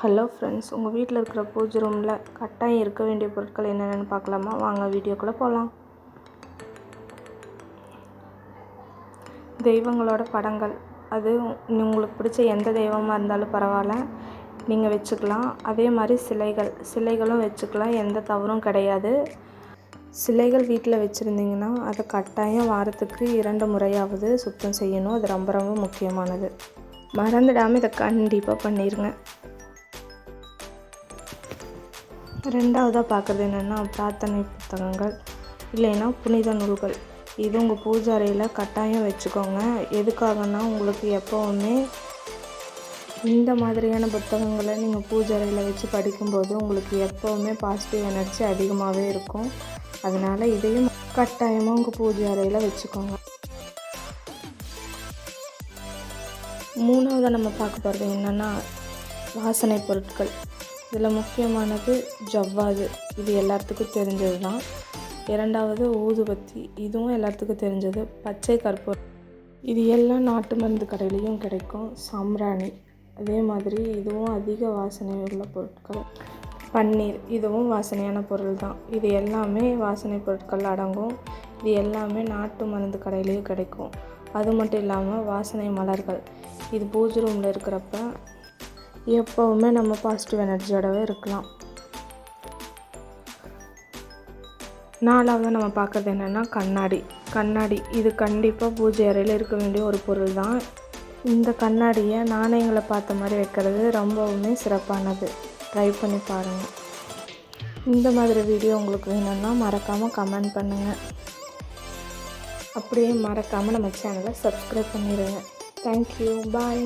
Hello friends உங்கள் வீட்டில் இருக்கிற பூஜை ரூமில் கட்டாயம் இருக்க வேண்டிய பொருட்கள் என்னென்னு பார்க்கலாமா? வாங்க வீடியோக்குள்ளே போகலாம். தெய்வங்களோட படங்கள். அது உங்களுக்கு பிடிச்ச எந்த தெய்வமாக இருந்தாலும் பரவாயில்ல நீங்கள் வச்சுக்கலாம். அதே மாதிரி சிலைகள். சிலைகளும் வச்சுக்கலாம் எந்த தவறும் கிடையாது. சிலைகள் வீட்டில் வச்சுருந்தீங்கன்னா அதை கட்டாயம் வாரத்துக்கு இரண்டு முறையாவது சுத்தம் செய்யணும். அது ரொம்ப ரொம்ப முக்கியமானது. மறந்துடாமல் இதை கண்டிப்பாக பண்ணிடுங்க ரெண்டாவதாக பார்க்குறது என்னென்னா பிரார்த்தனை புத்தகங்கள் இல்லைன்னா புனித நூல்கள். இது உங்கள் பூஜை அறையில் கட்டாயம் வச்சுக்கோங்க. எதுக்காகனா உங்களுக்கு எப்போவுமே இந்த மாதிரியான புத்தகங்களை நீங்கள் பூஜை அறையில் வச்சு படிக்கும்போது உங்களுக்கு எப்போவுமே பாசிட்டிவ் எனர்ஜி அதிகமாகவே இருக்கும். அதனால் இதையும் கட்டாயமாக உங்கள் பூஜை அறையில் வச்சுக்கோங்க. மூணாவதாக நம்ம பார்க்க போகிறது என்னென்னா வாசனை பொருட்கள். இதில் முக்கியமானது ஜவ்வாது. இது எல்லாத்துக்கும் தெரிஞ்சது தான். இரண்டாவது ஊதுபத்தி. இதுவும் எல்லாத்துக்கும் தெரிஞ்சது. பச்சை கற்பூரம் இது எல்லாம் நாட்டு மருந்து கடையிலையும் கிடைக்கும். சாம்ராணி அதே மாதிரி இதுவும் அதிக வாசனை உள்ள பொருட்கள். பன்னீர். இதுவும் வாசனையான பொருள் தான். இது எல்லாமே வாசனை பொருட்கள் அடங்கும். இது எல்லாமே நாட்டு மருந்து கடையிலேயே கிடைக்கும். அது மட்டும் இல்லாமல் வாசனை மலர்கள். இது பூஜை ரூமில் இருக்கிறப்ப எப்போவுமே நம்ம பாசிட்டிவ் எனர்ஜியோடவே இருக்கலாம். நாலாவது நம்ம பார்க்குறது என்னென்னா கண்ணாடி. கண்ணாடி இது கண்டிப்பாக பூஜை அறையில் இருக்க வேண்டிய ஒரு பொருள் தான். இந்த கண்ணாடியை நாணயங்களை பார்த்த மாதிரி வைக்கிறது ரொம்பவுமே சிறப்பானது. ட்ரை பண்ணி பாருங்கள் இந்த மாதிரி வீடியோ உங்களுக்கு வேணும்னா மறக்காமல் கமெண்ட் பண்ணுங்கள் அப்படியே மறக்காமல் நம்ம சேனலை சப்ஸ்கிரைப் பண்ணிடுங்க தேங்க்யூ பாய்